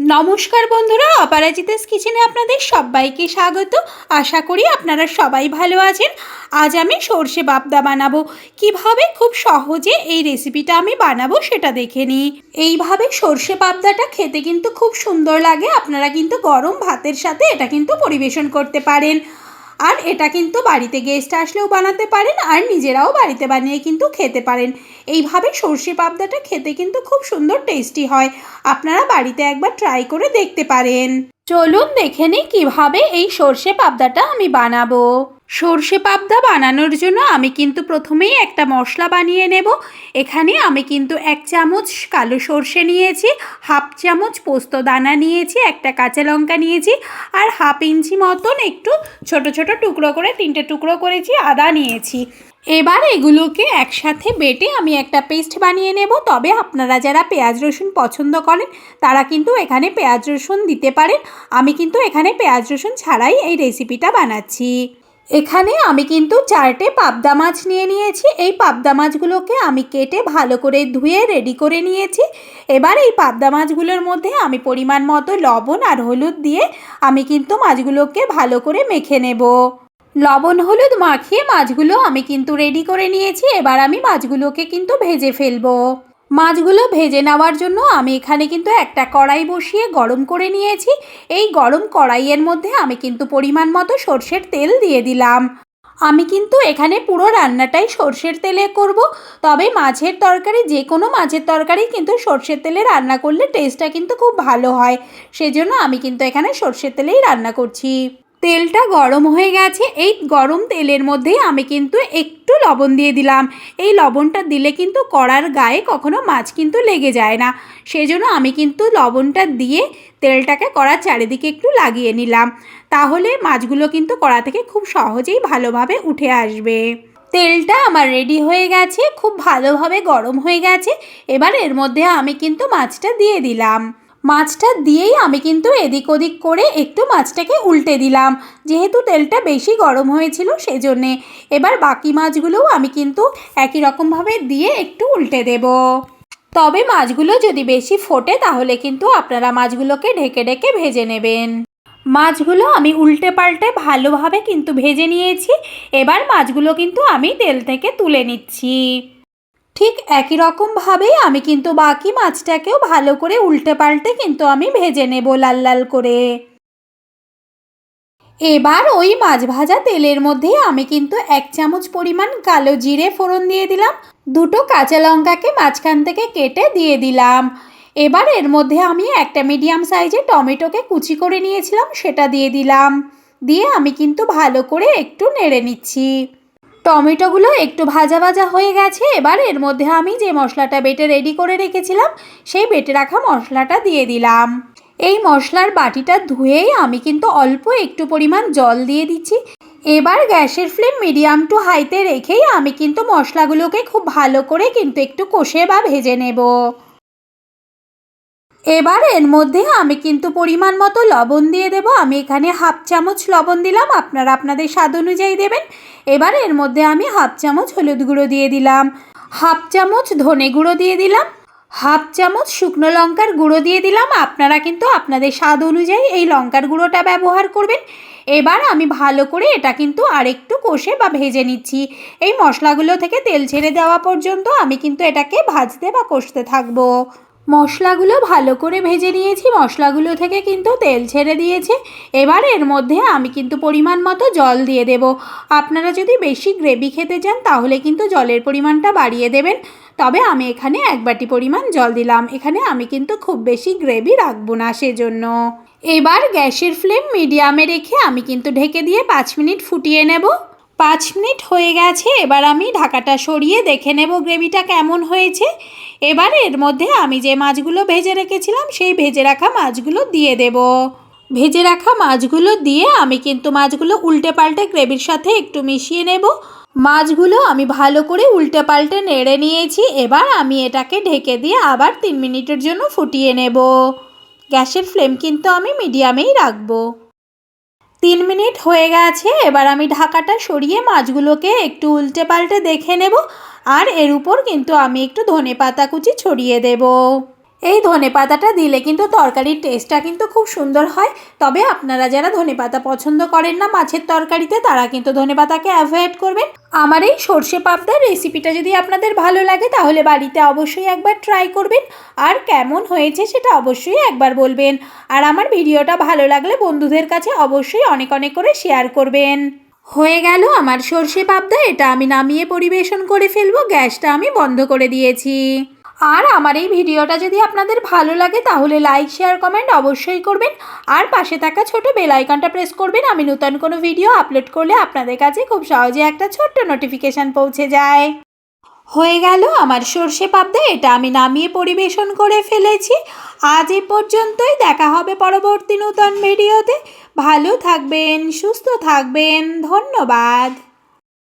নমস্কার বন্ধুরা, অপরাজিতাস কিচেনে আপনাদের সবাইকে স্বাগত। আশা করি আপনারা সবাই ভালো আছেন। আজ আমি সর্ষে বাপদা বানাবো। কীভাবে খুব সহজে এই রেসিপিটা আমি বানাবো সেটা দেখে নিই। এইভাবে সর্ষে পাবদাটা খেতে কিন্তু খুব সুন্দর লাগে। আপনারা কিন্তু গরম ভাতের সাথে এটা কিন্তু পরিবেশন করতে পারেন। আর এটা কিন্তু বাড়িতে গেস্ট আসলেও বানাতে পারেন আর নিজেরাও বাড়িতে বানিয়ে কিন্তু খেতে পারেন। এইভাবে সর্ষে পাবদাটা খেতে কিন্তু খুব সুন্দর টেস্টি হয়। আপনারা বাড়িতে একবার ট্রাই করে দেখতে পারেন। চলুন দেখে নিই কীভাবে এই সর্ষে পাবদাটা আমি বানাবো। সর্ষে পাবদা বানানোর জন্য আমি কিন্তু প্রথমেই একটা মশলা বানিয়ে নেব। এখানে আমি কিন্তু এক চামচ কালো সর্ষে নিয়েছি, হাফ চামচ পোস্ত দানা নিয়েছি, একটা কাঁচা লঙ্কা নিয়েছি আর হাফ ইঞ্চি মতন একটু ছোট ছোট টুকরো করে, তিনটে টুকরো করেছি আদা নিয়েছি। এবার এগুলোকে একসাথে বেটে আমি একটা পেস্ট বানিয়ে নেব। তবে আপনারা যারা পেঁয়াজ রসুন পছন্দ করেন, তারা কিন্তু এখানে পেঁয়াজ রসুন দিতে পারেন। আমি কিন্তু এখানে পেঁয়াজ রসুন ছাড়াই এই রেসিপিটা বানাচ্ছি। এখানে আমি কিন্তু চারটে পাবদা মাছ নিয়ে নিয়েছি। এই পাবদা মাছগুলোকে আমি কেটে ভালো করে ধুয়ে রেডি করে নিয়েছি। এবার এই পাবদা মাছগুলোর মধ্যে আমি পরিমাণ মতো লবণ আর হলুদ দিয়ে আমি কিন্তু মাছগুলোকে ভালো করে মেখে নেব। লবণ হলুদ মাখিয়ে মাছগুলো আমি কিন্তু রেডি করে নিয়েছি। এবার আমি মাছগুলোকে কিন্তু ভেজে ফেলব। মাছগুলো ভেজে নেওয়ার জন্য আমি এখানে কিন্তু একটা কড়াই বসিয়ে গরম করে নিয়েছি। এই গরম কড়াইয়ের মধ্যে আমি কিন্তু পরিমাণ মতো সর্ষের তেল দিয়ে দিলাম। আমি কিন্তু এখানে পুরো রান্নাটাই সর্ষের তেলে করব। তবে মাছের তরকারি যে কোনো মাছের তরকারি কিন্তু সর্ষের তেলে রান্না করলে টেস্টটা কিন্তু খুব ভালো হয়। সেজন্য আমি কিন্তু এখানে সর্ষের তেলেই রান্না করছি। তেলটা গরম হয়ে গেছে। এই গরম তেলের মধ্যেই আমি কিন্তু একটু লবণ দিয়ে দিলাম। এই লবণটা দিলে কিন্তু কড়ার গায়ে কখনো মাছ কিন্তু লেগে যায় না। সেজন্য আমি কিন্তু লবণটা দিয়ে তেলটাকে কড়ার চারিদিকে একটু লাগিয়ে নিলাম। তাহলে মাছগুলো কিন্তু কড়া থেকে খুব সহজেই ভালোভাবে উঠে আসবে। তেলটা আমার রেডি হয়ে গেছে, খুব ভালোভাবে গরম হয়ে গেছে। এবার এর মধ্যে আমি কিন্তু মাছটা দিয়ে দিলাম। মাছটা দিয়েই আমি কিন্তু এদিক ওদিক করে একটু মাছটাকে উল্টে দিলাম। যেহেতু তেলটা বেশি গরম হয়েছিল সেজন্যে, এবার বাকি মাছগুলোও আমি কিন্তু একই রকমভাবে দিয়ে একটু উল্টে দেব। তবে মাছগুলো যদি বেশি ফোটে তাহলে কিন্তু আপনারা মাছগুলোকে ঢেকে ঢেকে ভেজে নেবেন। মাছগুলো আমি উল্টে পাল্টে ভালোভাবে কিন্তু ভেজে নিয়েছি। এবার মাছগুলো কিন্তু আমি তেল থেকে তুলে নিচ্ছি। ঠিক একই রকমভাবেই আমি কিন্তু বাকি মাছটাকেও ভালো করে উল্টে পাল্টে কিন্তু আমি ভেজে নেব লাল লাল করে। এবার ওই মাছ ভাজা তেলের মধ্যে আমি কিন্তু এক চামচ পরিমাণ কালো জিরে ফোড়ন দিয়ে দিলাম, দুটো কাঁচা লঙ্কাকে মাঝখান থেকে কেটে দিয়ে দিলাম। এবার এর মধ্যে আমি একটা মিডিয়াম সাইজে টমেটোকে কুচি করে নিয়েছিলাম, সেটা দিয়ে দিলাম। দিয়ে আমি কিন্তু ভালো করে একটু নেড়ে নিচ্ছি। টমেটোগুলো একটু ভাজা ভাজা হয়ে গেছে, এবার এর মধ্যে আমি যে মশলাটা বেটে রেডি করে রেখেছিলাম, সেই বেটে রাখা মশলাটা দিয়ে দিলাম। এই মশলার বাটিটা ধুয়েই আমি কিন্তু অল্প একটু পরিমাণ জল দিয়ে দিচ্ছি। এবার গ্যাসের ফ্লেম মিডিয়াম টু হাইতে রেখেই আমি কিন্তু মশলাগুলোকে খুব ভালো করে কিন্তু একটু কষে বা ভেজে নেব। এবার এর মধ্যে আমি কিন্তু পরিমাণ মতো লবণ দিয়ে দেব। আমি এখানে হাফ চামচ লবণ দিলাম, আপনারা আপনাদের স্বাদ অনুযায়ী দেবেন। এবার এর মধ্যে আমি হাফ চামচ হলুদ গুঁড়ো দিয়ে দিলাম, হাফ চামচ ধনে গুঁড়ো দিয়ে দিলাম, হাফ চামচ শুকনো লঙ্কার গুঁড়ো দিয়ে দিলাম। আপনারা কিন্তু আপনাদের স্বাদ অনুযায়ী এই লঙ্কার গুঁড়োটা ব্যবহার করবেন। এবার আমি ভালো করে এটা কিন্তু আরেকটু কষে বা ভেজে নিচ্ছি। এই মশলাগুলো থেকে তেল ছেড়ে দেওয়া পর্যন্ত আমি কিন্তু এটাকে ভাজতে বা কষতে থাকব। মশলাগুলো ভালো করে ভেজে নিয়েছি। মশলাগুলো থেকে কিন্তু তেল ছেড়ে দিয়েছে। এবার এর মধ্যে আমি কিন্তু পরিমাণ মতো জল দিয়ে দেব। আপনারা যদি বেশি গ্রেভি খেতে চান, তাহলে কিন্তু জলের পরিমাণটা বাড়িয়ে দেবেন। তবে আমি এখানে এক বাটি পরিমাণ জল দিলাম। এখানে আমি কিন্তু খুব বেশি গ্রেভি রাখব না সেজন্য। এবার গ্যাসের ফ্লেম মিডিয়ামে রেখে আমি কিন্তু ঢেকে দিয়ে পাঁচ মিনিট ফুটিয়ে নেব। পাঁচ মিনিট হয়ে গেছে, এবার আমি ঢাকাটা সরিয়ে দেখে নেব গ্রেভিটা কেমন হয়েছে। এবার এর মধ্যে আমি যে মাছগুলো ভেজে রেখেছিলাম, সেই ভেজে রাখা মাছগুলো দিয়ে দেব। ভেজে রাখা মাছগুলো দিয়ে আমি কিন্তু মাছগুলো উল্টে পাল্টে গ্রেভির সাথে একটু মিশিয়ে নেব। মাছগুলো আমি ভালো করে উল্টে পাল্টে নেড়ে নিয়েছি, এবার আমি এটাকে ঢেকে দিয়ে আবার তিন মিনিটের জন্য ফুটিয়ে নেব। গ্যাসের ফ্লেম কিন্তু আমি মিডিয়ামেই রাখব। তিন মিনিট হয়ে গেছে, এবার আমি ঢাকাটা সরিয়ে মাছগুলোকে একটু উল্টে পাল্টে দেখে নেব, আর এর উপর কিন্তু আমি একটু ধনে পাতা কুচি ছড়িয়ে দেব। এই ধনে পাতাটা দিলে কিন্তু তরকারির টেস্টটা কিন্তু খুব সুন্দর হয়। তবে আপনারা যারা ধনে পাতা পছন্দ করেন না, মাছের তরকারিতে তারা কিন্তু ধনে পাতাকে অ্যাভয়েড করবেন। আমার এই সর্ষে পাবদার রেসিপিটা যদি আপনাদের ভালো লাগে, তাহলে বাড়িতে অবশ্যই একবার ট্রাই করবেন। আর কেমন হয়েছে সেটা অবশ্যই একবার বলবেন। আর আমার ভিডিওটা ভালো লাগলে বন্ধুদের কাছে অবশ্যই অনেক অনেক করে শেয়ার করবেন। হয়ে গেল আমার সর্ষে পাবদা, এটা আমি নামিয়ে পরিবেশন করে ফেলব। গ্যাসটা আমি বন্ধ করে দিয়েছি। আর আমার এই ভিডিওটা যদি আপনাদের ভালো লাগে, তাহলে লাইক শেয়ার কমেন্ট অবশ্যই করবেন। আর পাশে থাকা ছোট বেল আইকনটা প্রেস করবেন। আমি নতুন কোনো ভিডিও আপলোড করলে আপনাদের কাছে খুব সহজে একটা ছোট্ট নোটিফিকেশান পৌঁছে যায়। হয়ে গেল আমার সর্ষে পাবদা। এটা আমি নামিয়ে পরিবেশন করে ফেলেছি। আজ এ পর্যন্তই। দেখা হবে পরবর্তী নতুন ভিডিওতে ভালো থাকবেন, সুস্থ থাকবেন। ধন্যবাদ।